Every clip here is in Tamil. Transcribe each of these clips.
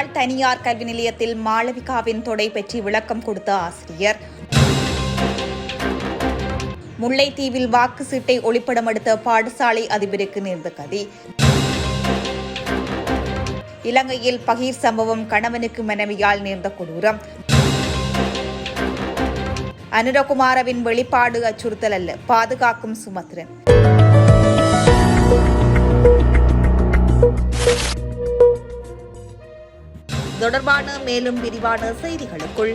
முன்னாள் தனியார் கல்வி நிலையத்தில் மாளவிகாவின் தொடை பற்றி விளக்கம் கொடுத்த ஆசிரியர். முல்லைத்தீவில் வாக்கு சீட்டை ஒளிப்படம் எடுத்த பாடசாலை அதிபருக்கு நேர்ந்த கதி. இலங்கையில் பகீர் சம்பவம் கணவனுக்கு மனைவியால் நேர்ந்த கொடூரம். அனுரகுமாரவின் வெளிப்பாடு அச்சுறுத்தல் அல்ல பாதுகாக்கும் சுமத்ரன் தொடர்பான மேலும் விரிவான செய்திகளுக்குள்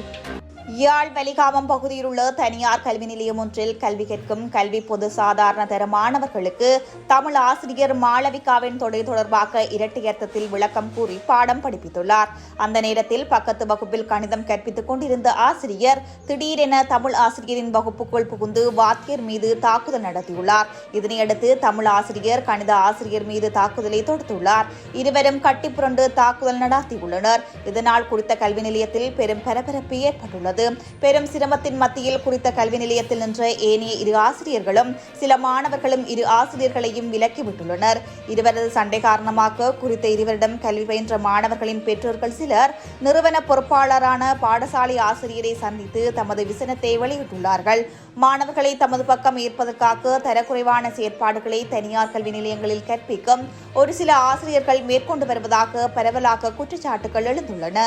யாழ் வலிகாமம் பகுதியில் உள்ள தனியார் கல்வி நிலையம் ஒன்றில் கல்வி கற்கும் கல்வி பொது சாதாரண தர மாணவர்களுக்கு தமிழ் ஆசிரியர் மாளவிகாவின் தொடை தொடர்பாக இரட்டையர்த்தத்தில் விளக்கம் கூறி பாடம் படிப்பித்துள்ளார். அந்த நேரத்தில் பக்கத்து வகுப்பில் கணிதம் கற்பித்துக் கொண்டிருந்த ஆசிரியர் திடீரென தமிழ் ஆசிரியரின் வகுப்புக்குள் புகுந்து வாத்தியர் மீது தாக்குதல் நடத்தியுள்ளார். இதனையடுத்து தமிழ் ஆசிரியர் கணித ஆசிரியர் மீது தாக்குதலை தொடுத்துள்ளார். இருவரும் கட்டிப்புரண்டு தாக்குதல் நடத்தியுள்ளனர். இதனால் குறித்த கல்வி நிலையத்தில் பெரும் பரபரப்பு ஏற்பட்டுள்ளது. பெரும் சிரமத்தின் மத்தியில் குறித்த கல்வி நிலையத்தில் நின்ற ஏனைய இரு ஆசிரியர்களும் சில மாணவர்களும் இரு ஆசிரியர்களையும் விலக்கிவிட்டுள்ளனர் இருவரது சண்டை காரணமாக குறித்த இருவரிடம் கல்வி பயின்ற மாணவர்களின் பெற்றோர்கள் சிலர் நிறுவன பொறுப்பாளரான பாடசாலை ஆசிரியரை சந்தித்து தமது விசனத்தை வெளியிட்டுள்ளார்கள். மாணவர்களை தமது பக்கம் ஈர்ப்பதற்காக தரக்குறைவான செயற்பாடுகளை தனியார் கல்வி நிலையங்களில் கற்பிக்கும் ஒரு சில ஆசிரியர்கள் மேற்கொண்டு வருவதாக பரவலாக குற்றச்சாட்டுகள் எழுந்துள்ளன.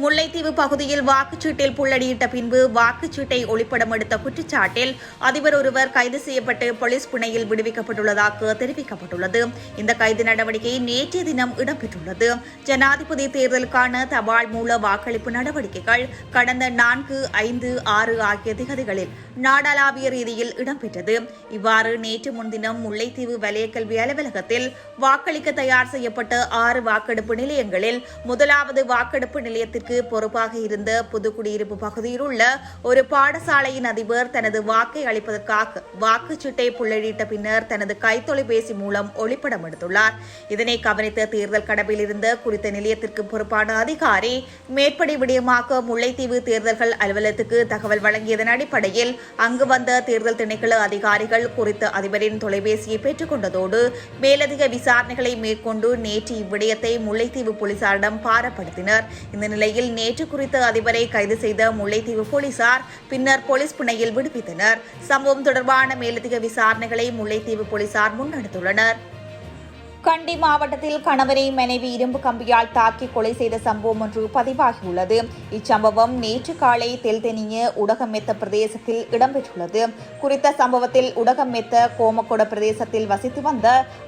முல்லைத்தீவு பகுதியில் வாக்குச்சீட்டில் புள்ளடியிட்ட பின்பு வாக்குச்சீட்டை ஒளிப்படம் எடுத்த குற்றச்சாட்டில் அதிபர் ஒருவர் கைது செய்யப்பட்டு போலீஸ் பிணையில் விடுவிக்கப்பட்டுள்ளதாக தெரிவிக்கப்பட்டுள்ளது. இந்த கைது நடவடிக்கை நேற்றைய தினம் இடம்பெற்றுள்ளது. ஜனாதிபதி தேர்தலுக்கான தபால் மூல வாக்களிப்பு நடவடிக்கைகள் கடந்த நான்கு ஐந்து ஆறு ஆகிய திகதிகளில் நாடாளாவிய ரீதியில் இடம்பெற்றது. இவ்வாறு நேற்று முன்தினம் முல்லைத்தீவு வலய கல்வி அலுவலகத்தில் வாக்களிக்க தயார் செய்யப்பட்ட ஆறு வாக்கெடுப்பு நிலையங்களில் முதலாவது வாக்கெடுப்பு நிலையத்திற்கு பொறுப்பாக இருந்த புதுக்குடியிருப்பு பகுதியில் உள்ள ஒரு பாடசாலையின் அதிபர் தனது வாக்கை அளிப்பதற்காக வாக்குச்சீட்டை புள்ளடிட்ட பின்னர் தனது கைத்தொலைபேசி மூலம் ஒளிப்படம் எடுத்துள்ளார். இதனை கவனித்த தேர்தல் கடமையில் இருந்த குறித்த நிலையத்திற்கு பொறுப்பான அதிகாரி மேற்படி விடயமாக முல்லைத்தீவு தேர்தல்கள் அலுவலகத்துக்கு தகவல் வழங்கியதன் அடிப்படையில் அங்கு வந்த தேர்தல் திணைக்கள அதிகாரிகள் குறித்த அதிபரின் தொலைபேசியை பெற்றுக்கொண்டதோடு மேலதிக விசாரணைகளை மேற்கொண்டு நேற்று இவ்விடயத்தை முல்லைத்தீவு போலீசாரிடம் பாரப்படுத்தினர். இந்த நிலையில் நேற்று குறித்த அதிபரை கைது செய்த முல்லைத்தீவு போலீசார் பின்னர் போலீஸ் பிணையில் விடுவித்தனர். சம்பவம் தொடர்பான மேலதிக விசாரணைகளை முல்லைத்தீவு போலீசார் முன்னெடுத்துள்ளனர். கண்டி மாவட்டத்தில் கணவரை மனைவி இரும்பு கம்பியால் தாக்கி கொலை செய்த சம்பவம் ஒன்று பதிவாகியுள்ளது. இச்சம்பவம் நேற்று காலை தெல்தெனிய உடகமெத்த பிரதேசத்தில் இடம்பெற்றுள்ளது. குறித்த சம்பவத்தில் உடகமெத்த கோமக்கொட பிரதேசத்தில் வசித்து வந்த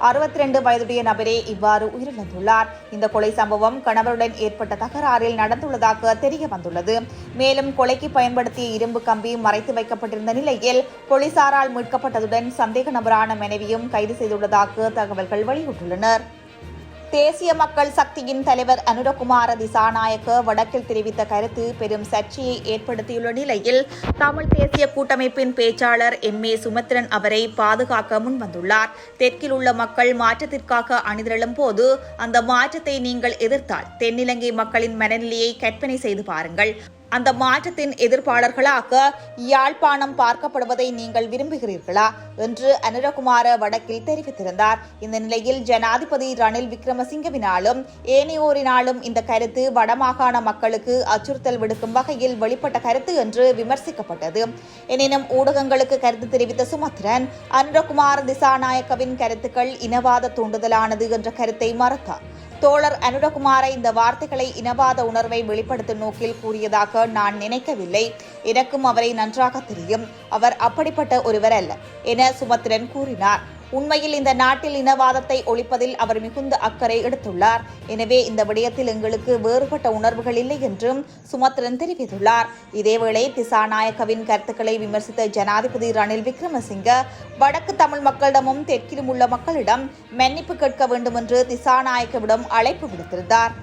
அறுபத்தி ரெண்டு வயதுடைய நபரே இவ்வாறு உயிரிழந்துள்ளார். இந்த கொலை சம்பவம் கணவருடன் ஏற்பட்ட தகராறில் நடந்துள்ளதாக தெரிய வந்துள்ளது. மேலும் கொலைக்கு பயன்படுத்திய இரும்பு கம்பி மறைத்து வைக்கப்பட்டிருந்த நிலையில் போலீசாரால் மீட்கப்பட்டதுடன் சந்தேக நபரான மனைவியும் கைது செய்துள்ளதாக தகவல்கள் வெளியிட்டுள்ளன. உள்ளனர். தேசிய மக்கள் சக்தியின் தலைவர் அனுரகுமார திசாநாயக்க வடக்கில் தெரிவித்த கருத்து பெரும் சர்ச்சையை ஏற்படுத்தியுள்ள நிலையில் தமிழ் தேசிய கூட்டமைப்பின் பேச்சாளர் எம். ஏ. சுமத்ரன் அவரை பாதுகாக்க முன்வந்துள்ளார் தெற்கில் உள்ள மக்கள் மாற்றத்திற்காக அணிதிரளும் போது அந்த மாற்றத்தை நீங்கள் எதிர்த்தால் தென்னிலங்கை மக்களின் மனநிலையை கற்பனை செய்து பாருங்கள். அந்த மாற்றத்தின் எதிர்ப்பாளர்களாக யாழ்ப்பாணம் பார்க்கப்படுவதை நீங்கள் விரும்புகிறீர்களா என்று அனுரகுமார வடக்கில் தெரிவித்திருந்தார். இந்த நிலையில் ஜனாதிபதி ரணில் விக்ரமசிங்கவினாலும் ஏனையோரினாலும் இந்த கருத்து வடமாகாண மக்களுக்கு அச்சுறுத்தல் விடுக்கும் வகையில் வெளிப்பட்ட கருத்து என்று விமர்சிக்கப்பட்டது. எனினும் ஊடகங்களுக்கு கருத்து தெரிவித்த சுமத்ரன் அனுரகுமார் திசாநாயக்கவின் கருத்துக்கள் இனவாத தூண்டுதலானது என்ற கருத்தை மறுத்தார். தோழர் அனுரகுமார இந்த வார்த்தைகளை இனவாத உணர்வை வெளிப்படுத்தும் நோக்கில் கூறியதாக நான் நினைக்கவில்லை. எனக்கும் அவரை நன்றாக தெரியும். அவர் அப்படிப்பட்ட ஒருவர் அல்ல என சுமத்திரன் கூறினார். உண்மையில் இந்த நாட்டில் இனவாதத்தை ஒழிப்பதில் அவர் மிகுந்த அக்கறை எடுத்துள்ளார். எனவே இந்த விடயத்தில் எங்களுக்கு வேறுபட்ட உணர்வுகள் இல்லை என்றும் சுமத்ரன் தெரிவித்துள்ளார். இதேவேளை திசாநாயக்கவின் கருத்துக்களை விமர்சித்த ஜனாதிபதி ரணில் விக்ரமசிங்க வடக்கு தமிழ் மக்களிடமும் தெற்கிலும் உள்ள மக்களிடம் மன்னிப்பு கேட்க வேண்டும் என்று திசாநாயக்கவிடம் அழைப்பு விடுத்திருந்தார்.